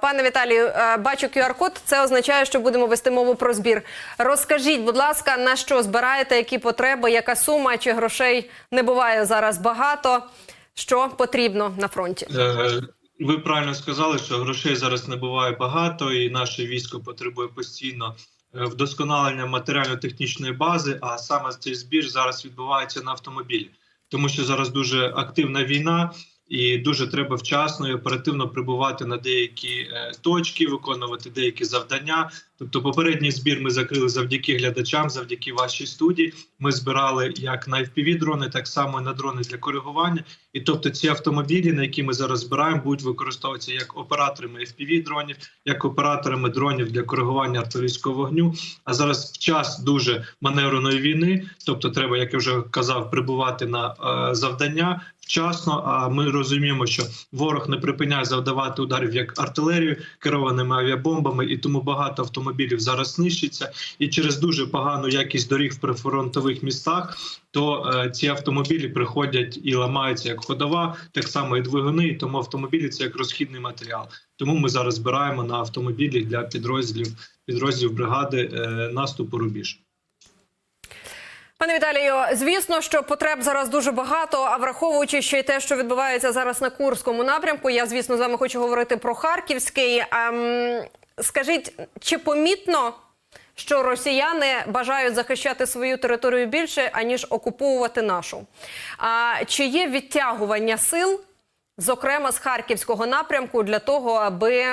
Пане Віталію, е, бачу QR-код. Це означає, що будемо вести мову про збір. Розкажіть, будь ласка, на що збираєте, які потреби, яка сума чи грошей не буває зараз багато. Що потрібно на фронті? Е, Ви правильно сказали, що грошей зараз не буває багато, і наше військо потребує постійно е, вдосконалення матеріально-технічної бази. А саме цей збір зараз відбувається на автомобілі, тому що зараз дуже активна війна. І дуже треба вчасно і оперативно прибувати на деякі е, точки, виконувати деякі завдання. Тобто, попередній збір ми закрили завдяки глядачам, завдяки вашій студії. Ми збирали як на fpv дрони, так само і на дрони для коригування. І тобто, ці автомобілі, на які ми зараз збираємо, будуть використовуватися як операторами fpv дронів, як операторами дронів для коригування артилерійського вогню. А зараз в час дуже маневреної війни, тобто, треба, як я вже казав, прибувати на е, завдання вчасно. А ми розуміємо, що ворог не припиняє завдавати ударів як артилерію керованими авіабомбами, і тому багато автомобілів зараз знищиться. І через дуже погану якість доріг в прифронтових містах, то е, ці автомобілі приходять і ламаються як ходова, так само і двигуни. І тому автомобілі це як розхідний матеріал. Тому ми зараз збираємо на автомобілі для підрозділів підрозділів бригади е, наступу рубіж. Пане Віталію, звісно, що потреб зараз дуже багато. А враховуючи ще й те, що відбувається зараз на Курському напрямку, я звісно з вами хочу говорити про Харківський. Ем, скажіть, чи помітно, що росіяни бажають захищати свою територію більше аніж окуповувати нашу? А чи є відтягування сил? Зокрема, з харківського напрямку для того, аби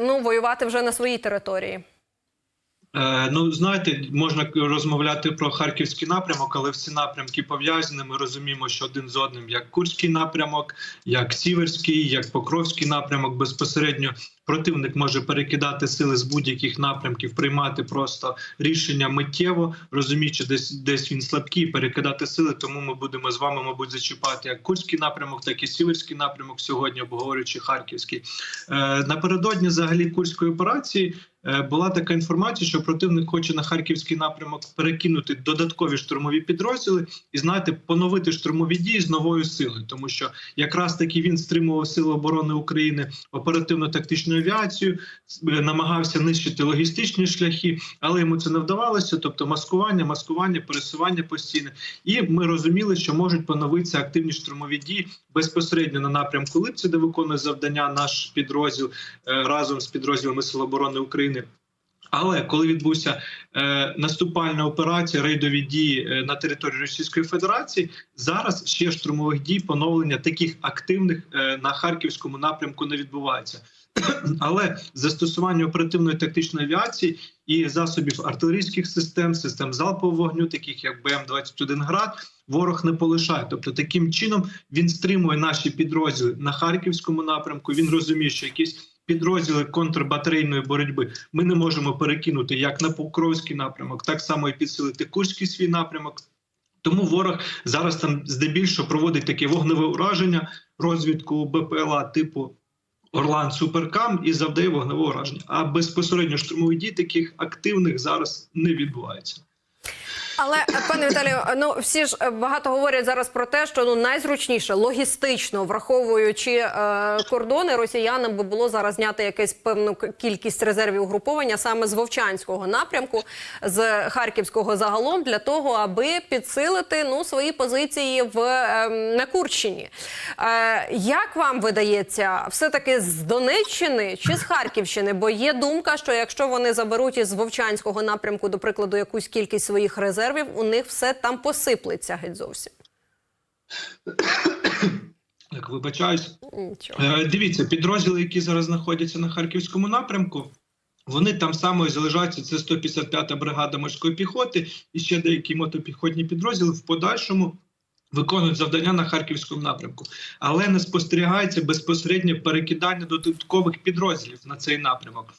ну воювати вже на своїй території. Е, ну, знаєте, можна розмовляти про харківський напрямок, але всі напрямки пов'язані. Ми розуміємо, що один з одним як Курський напрямок, як Сіверський, як Покровський напрямок безпосередньо противник може перекидати сили з будь-яких напрямків, приймати просто рішення миттєво, розуміючи, десь десь він слабкий, перекидати сили. Тому ми будемо з вами, мабуть, зачіпати як Курський напрямок, так і Сіверський напрямок сьогодні, обговорюючи Харківський. Е, напередодні взагалі курської операції. Е, Була така інформація, що противник хоче на харківський напрямок перекинути додаткові штурмові підрозділи і знаєте, поновити штурмові дії з новою силою, тому що якраз таки він стримував сили оборони України оперативно-тактичну авіацію, е, намагався нищити логістичні шляхи, але йому це не вдавалося. Тобто, маскування, маскування, пересування постійне. І ми розуміли, що можуть поновитися активні штурмові дії безпосередньо на напрямку Липці, де виконує завдання наш підрозділ е, разом з підрозділами Сил оборони України. Але коли відбувся е, наступальна операція, рейдові дії е, на території Російської Федерації, зараз ще штурмових дій поновлення таких активних е, на харківському напрямку не відбувається. Але застосування оперативної тактичної авіації і засобів артилерійських систем, систем залпового вогню, таких як БМ-21 град, ворог не полишає. Тобто, таким чином він стримує наші підрозділи на харківському напрямку. Він розуміє, що якісь підрозділи контрбатарейної боротьби ми не можемо перекинути як на Покровський напрямок, так само і підсилити Курський свій напрямок. Тому ворог зараз там здебільшого проводить таке вогневе ураження, розвідку БПЛА типу Орлан Суперкам і завдає вогневе ураження. А безпосередньо штурмових дій таких активних зараз не відбувається. Але пане Віталію, ну всі ж е, багато говорять зараз про те, що ну найзручніше логістично враховуючи е, кордони, росіянам би було зараз зняти якусь певну кількість резервів угруповання саме з Вовчанського напрямку, з Харківського загалом, для того, аби підсилити ну свої позиції в е, на Курщині. Е, як вам видається, все таки з Донеччини чи з Харківщини? Бо є думка, що якщо вони заберуть із Вовчанського напрямку, до прикладу, якусь кількість своїх резервів, у них все там посиплеться геть зовсім. Так, вибачаюсь. Нічого. Е, Дивіться, підрозділи, які зараз знаходяться на харківському напрямку, вони там само і залишаються. Це 155-та бригада морської піхоти і ще деякі мотопіхотні підрозділи в подальшому. Виконують завдання на харківському напрямку, але не спостерігається безпосереднє перекидання додаткових підрозділів на цей напрямок.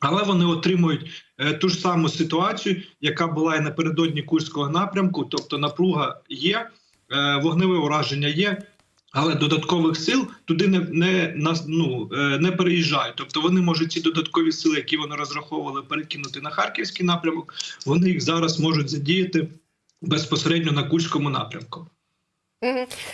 Але вони отримують е, ту ж саму ситуацію, яка була і напередодні Курського напрямку, тобто напруга є, е, вогневе ураження є, але додаткових сил туди не не, ну, е, не переїжджають. Тобто вони можуть ці додаткові сили, які вони розраховували, перекинути на харківський напрямок. Вони їх зараз можуть задіяти безпосередньо на Курському напрямку.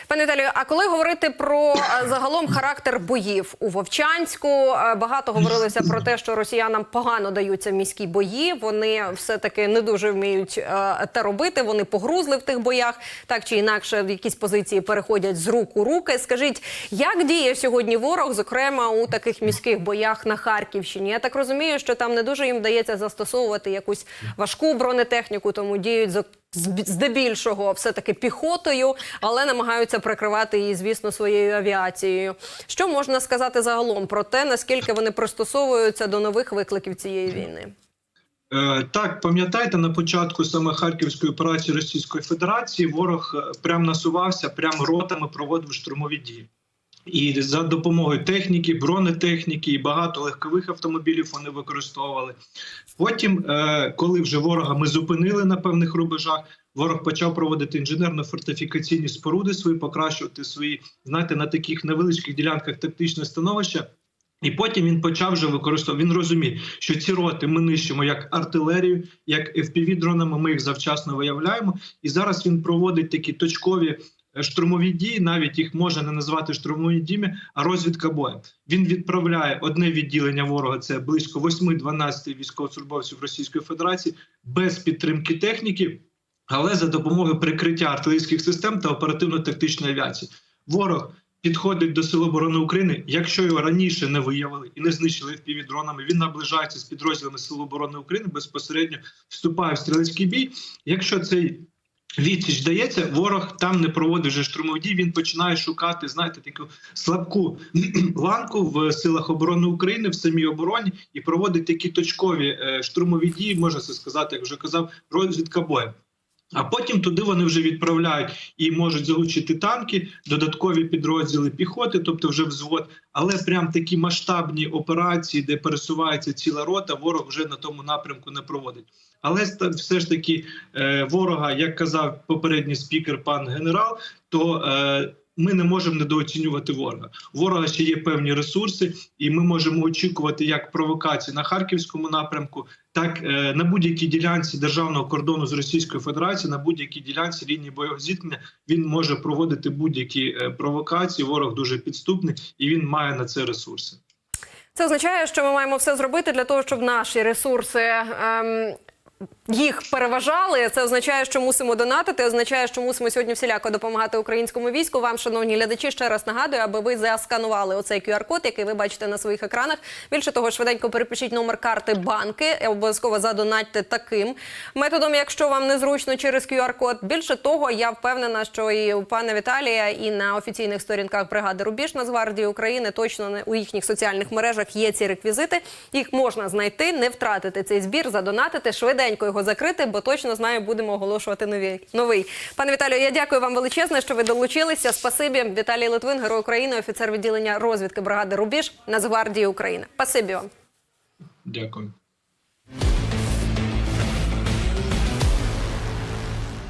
Пане Віталію, а коли говорити про е, загалом характер боїв у Вовчанську, е, багато говорилося про те, що росіянам погано даються міські бої. Вони все таки не дуже вміють е, те робити. Вони погрузли в тих боях, так чи інакше в якісь позиції переходять з рук у руки. Скажіть, як діє сьогодні ворог, зокрема у таких міських боях на Харківщині? Я так розумію, що там не дуже їм вдається застосовувати якусь важку бронетехніку, тому діють здебільшого все таки піхотою, але намагаються прикривати її, звісно, своєю авіацією. Що можна сказати загалом про те, наскільки вони пристосовуються до нових викликів цієї війни? Е, Так, пам'ятаєте, на початку саме Харківської операції Російської Федерації ворог е, прям насувався, прям ротами проводив штурмові дії. І за допомогою техніки, бронетехніки і багато легкових автомобілів вони використовували. Потім, е, коли вже ворога ми зупинили на певних рубежах, ворог почав проводити інженерно-фортифікаційні споруди свої, покращувати свої, знаєте, на таких невеличких ділянках тактичне становище. І потім він почав вже використовувати. Він розуміє, що ці роти ми нищимо як артилерію, як fpv дронами. Ми їх завчасно виявляємо. І зараз він проводить такі точкові штурмові дії. Навіть їх можна не назвати штурмові діями, а розвідка боєм. Він відправляє одне відділення ворога. Це близько 8-12 військовослужбовців Російської Федерації без підтримки техніки, але за допомогою прикриття артилерійських систем та оперативно-тактичної авіації. Ворог підходить до Сил оборони України. Якщо його раніше не виявили і не знищили fpv дронами, він наближається з підрозділами Сил оборони України, безпосередньо вступає в стрілецький бій. Якщо цей відсіч дається, ворог там не проводить вже штурмові дії. Він починає шукати, знаєте, таку слабку ланку в силах оборони України в самій обороні і проводить такі точкові е, штурмові дії, можна це сказати, як вже казав, розвідка бою. А потім туди вони вже відправляють і можуть залучити танки, додаткові підрозділи піхоти, тобто вже взвод. Але прям такі масштабні операції, де пересувається ціла рота, ворог вже на тому напрямку не проводить. Але все ж таки е, ворога, як казав попередній спікер, пан генерал, то е, ми не можемо недооцінювати ворога. У ворога ще є певні ресурси, і ми можемо очікувати як провокації на харківському напрямку, так е, на будь-якій ділянці державного кордону з Російською Федерацією, на будь-якій ділянці лінії бойового зіткнення він може проводити будь-які е, провокації. Ворог дуже підступний і він має на це ресурси. Це означає, що ми маємо все зробити для того, щоб наші ресурси. Ем... Їх переважали. Це означає, що мусимо донатити. Означає, що мусимо сьогодні всіляко допомагати українському війську. Вам, шановні глядачі, ще раз нагадую, аби ви засканували оцей QR-код, який ви бачите на своїх екранах. Більше того, швиденько перепишіть номер карти банки. Обов'язково задонатьте таким методом, якщо вам незручно через QR-код. Більше того, я впевнена, що і у пана Віталія, і на офіційних сторінках бригади Рубіж Нацгвардії України точно не у їхніх соціальних мережах є ці реквізити. Їх можна знайти, не втратити цей збір, задонатити, швиденько його закрити, бо точно знаю, будемо оголошувати нові новий. Пане Віталію, я дякую вам величезне, що ви долучилися. Спасибі, Віталій Литвин, герой України, офіцер відділення розвідки бригади Рубіж Нацгвардії України. Спасибі вам. Дякую.